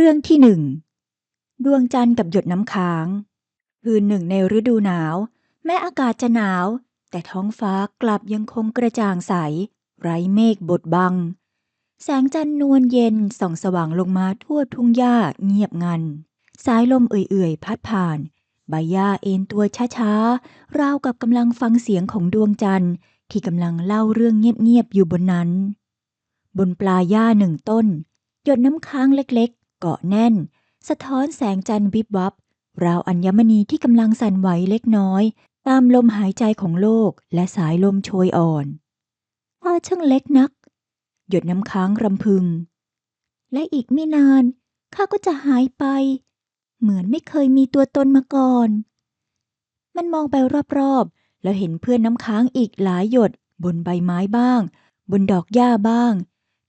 เรื่องที่หนึ่งดวงจันทร์กับหยดน้ำค้าง คืนหนึ่งในฤดูหนาว แม้อากาศจะหนาว แต่ท้องฟ้ากลับยังคงกระจ่างใส ไร้เมฆบดบัง แสงจันทร์นวลเย็นส่องสว่างลงมาทั่วทุ่งหญ้าเงียบงัน สายลมเอื่อยๆ พัดผ่าน ใบหญ้าเอ็นตัวช้าๆ ราวกับกำลังฟังเสียงของดวงจันทร์ที่กำลังเล่าเรื่องเงียบๆอยู่บนนั้น บนปลายหญ้าหนึ่งต้น หยดน้ำค้างเล็กๆ เกาะแน่น สะท้อนแสงจันทร์วิบวับ ราวอัญมณีที่กำลังสั่นไหวเล็กน้อย ตามลมหายใจของโลกและสายลมโชยอ่อนฟ้าช่างเล็กนัก หยดน้ำค้างรำพึง และอีกไม่นาน ข้าก็จะหายไป เหมือนไม่เคยมีตัวตนมาก่อน มันมองไปรอบๆ แล้วเห็นเพื่อนน้ำค้างอีกหลายหยดบนใบไม้บ้าง บนดอกหญ้าบ้าง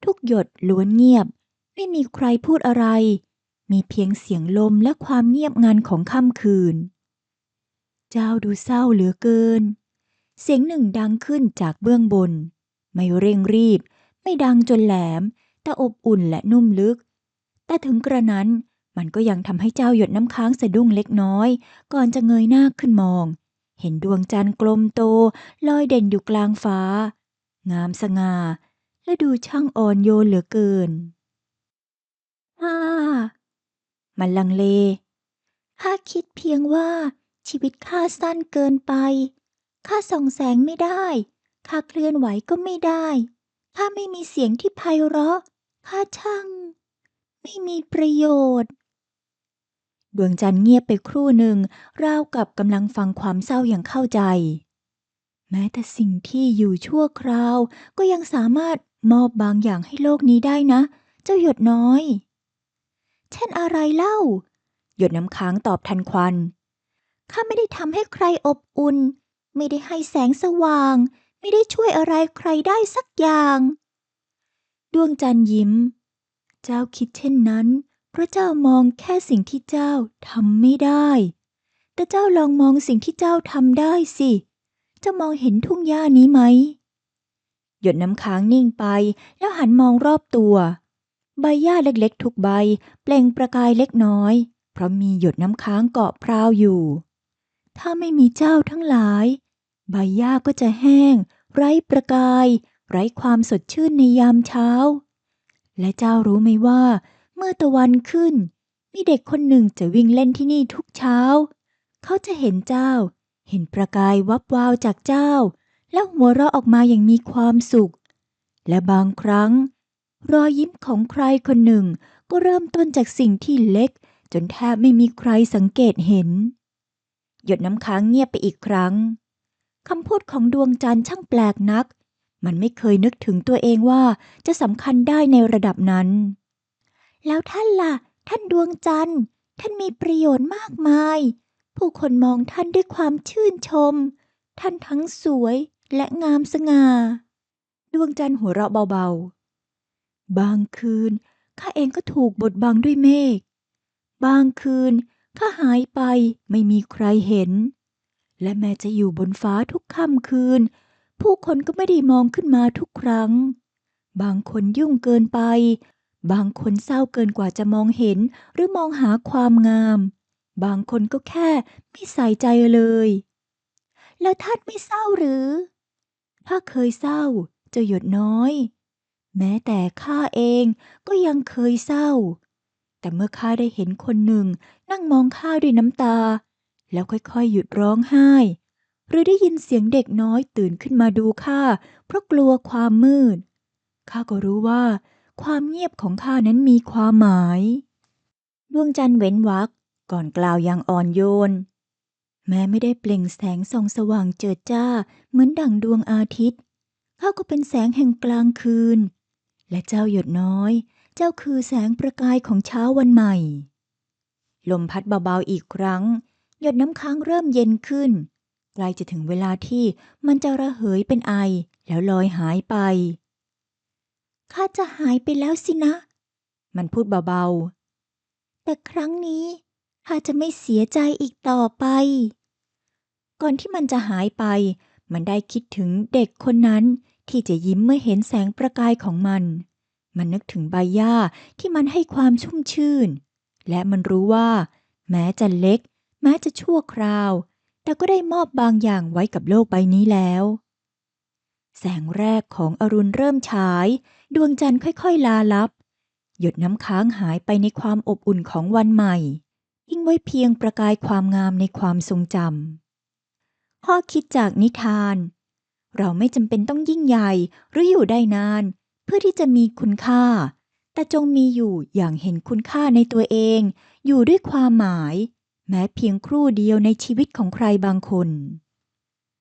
ทุกหยดล้วนเงียบ ไม่มีใครพูดอะไร มีเพียงเสียงลมและความเงียบงันของค่ำคืน เจ้าดูเศร้าเหลือเกิน เสียงหนึ่งดังขึ้นจากเบื้องบน ไม่เร่งรีบ ไม่ดังจนแหลม แต่อบอุ่นและนุ่มลึก แต่ถึงกระนั้นมันก็ยังทำให้เจ้าหยดน้ำค้างสะดุ้งเล็กน้อย ก่อนจะเงยหน้าขึ้นมอง เห็นดวงจันทร์กลมโตลอยเด่นอยู่กลางฟ้า งามสง่าและดูช่างอ่อนโยนเหลือเกิน ฮ่า มันลังเล ข้าคิดเพียงว่าชีวิตข้าสั้นเกินไป ข้าส่องแสงไม่ได้ ข้าเคลื่อนไหวก็ไม่ได้ ข้าไม่มีเสียงที่ไพเราะ ข้าช่าง ไม่มีประโยชน์ดวงจันทร์เงียบไปครู่หนึ่งราวกับกำลังฟังความเศร้าอย่างเข้าใจ แม้แต่สิ่งที่อยู่ชั่วคราว ก็ยังสามารถมอบบางอย่างให้โลกนี้ได้นะ เจ้าหยดน้อย เช่นอะไรเล่า หยดน้ำค้างตอบทันควัน ข้าไม่ได้ทำให้ใครอบอุ่น ไม่ได้ให้แสงสว่าง ไม่ได้ช่วยอะไรใครได้สักอย่าง ดวงจันทร์ยิ้ม เจ้าคิดเช่นนั้น เพราะเจ้ามองแค่สิ่งที่เจ้าทำไม่ได้ แต่เจ้าลองมองสิ่งที่เจ้าทำได้สิจะมองเห็นทุ่งหญ้านี้ไหมหยดน้ำค้างนิ่งไปแล้วหันมองรอบตัว ใบหญ้าเล็กๆ ทุกใบ เปล่งประกายเล็กน้อย เพราะมีหยดน้ำค้างเกาะพราวอยู่ ถ้าไม่มีเจ้าทั้งหลาย ใบหญ้าก็จะแห้ง ไร้ประกาย ไร้ความสดชื่นในยามเช้า และเจ้ารู้ไหมว่า เมื่อตะวันขึ้น มีเด็กคนหนึ่งจะวิ่งเล่นที่นี่ทุกเช้า เขาจะเห็นเจ้า เห็นประกายวับวาวจากเจ้า แล้วหัวเราะออกมาอย่างมีความสุข และบางครั้ง รอยยิ้มของใครคนหนึ่ง ก็เริ่มต้นจากสิ่งที่เล็ก จนแทบไม่มีใครสังเกตเห็น หยดน้ำค้างเงียบไปอีกครั้งคำพูดของดวงจันทร์ช่างแปลกนัก มันไม่เคยนึกถึงตัวเองว่าจะสำคัญได้ในระดับนั้น แล้วท่านล่ะ ท่านดวงจันทร์ ท่านมีประโยชน์มากมาย ผู้คนมองท่านด้วยความชื่นชม ท่านทั้งสวยและงามสง่า ดวงจันทร์หัวเราะเบาๆ บางคืนข้าเองก็ถูกบดบังด้วยเมฆ บางคืนข้าหายไปไม่มีใครเห็น และแม้จะอยู่บนฟ้าทุกค่ำคืน ผู้คนก็ไม่ได้มองขึ้นมาทุกครั้ง บางคนยุ่งเกินไป บางคนเศร้าเกินกว่าจะมองเห็นหรือมองหาความงาม บางคนก็แค่ไม่ใส่ใจเลย แล้วท่านไม่เศร้าหรือ ถ้าเคยเศร้าจะหยดน้อย แม้แต่ข้าเองก็ยังเคยเศร้า แต่เมื่อข้าได้เห็นคนหนึ่งนั่งมองข้าด้วยน้ำตา แล้วค่อยๆ หยุดร้องไห้ หรือได้ยินเสียงเด็กน้อยตื่นขึ้นมาดูข้าเพราะกลัวความมืด ข้าก็รู้ว่า ความเงียบของข้านั้นมีความหมาย ดวงจันทร์เว้นวรรคก่อนกล่าวอย่างอ่อนโยน แม้ไม่ได้เปล่งแสงส่องสว่างเจิดจ้าเหมือนดั่งดวงอาทิตย์ข้าก็เป็นแสงแห่งกลางคืน และเจ้าหยดน้อย เจ้าคือแสงประกายของเช้าวันใหม่ ลมพัดเบาๆอีกครั้ง หยดน้ำค้างเริ่มเย็นขึ้นใกล้จะถึงเวลาที่มันจะระเหยเป็นไอแล้วลอยหายไป ข้าจะหายไปแล้วสินะ มันพูดเบาๆ แต่ครั้งนี้ข้าจะไม่เสียใจอีกต่อไป ก่อนที่มันจะหายไป มันได้คิดถึงเด็กคนนั้น ที่จะยิ้มเมื่อเห็นแสงประกายของมัน มันนึกถึงใบหญ้าที่มันให้ความชุ่มชื่น และมันรู้ว่า แม้จะเล็ก แม้จะชั่วคราว แต่ก็ได้มอบบางอย่างไว้กับโลกใบนี้แล้ว แสงแรกของอรุณเริ่มฉาย ดวงจันทร์ค่อยๆ ลาลับ หยดน้ำค้างหายไปในความอบอุ่นของวันใหม่ทิ้งไว้เพียงประกายความงามในความทรงจำข้อคิดจากนิทาน เราไม่จำเป็นต้องยิ่งใหญ่หรืออยู่ได้นาน เพื่อที่จะมีคุณค่า แต่จงมีอยู่อย่างเห็นคุณค่าในตัวเอง อยู่ด้วยความหมาย แม้เพียงครู่เดียวในชีวิตของใครบางคน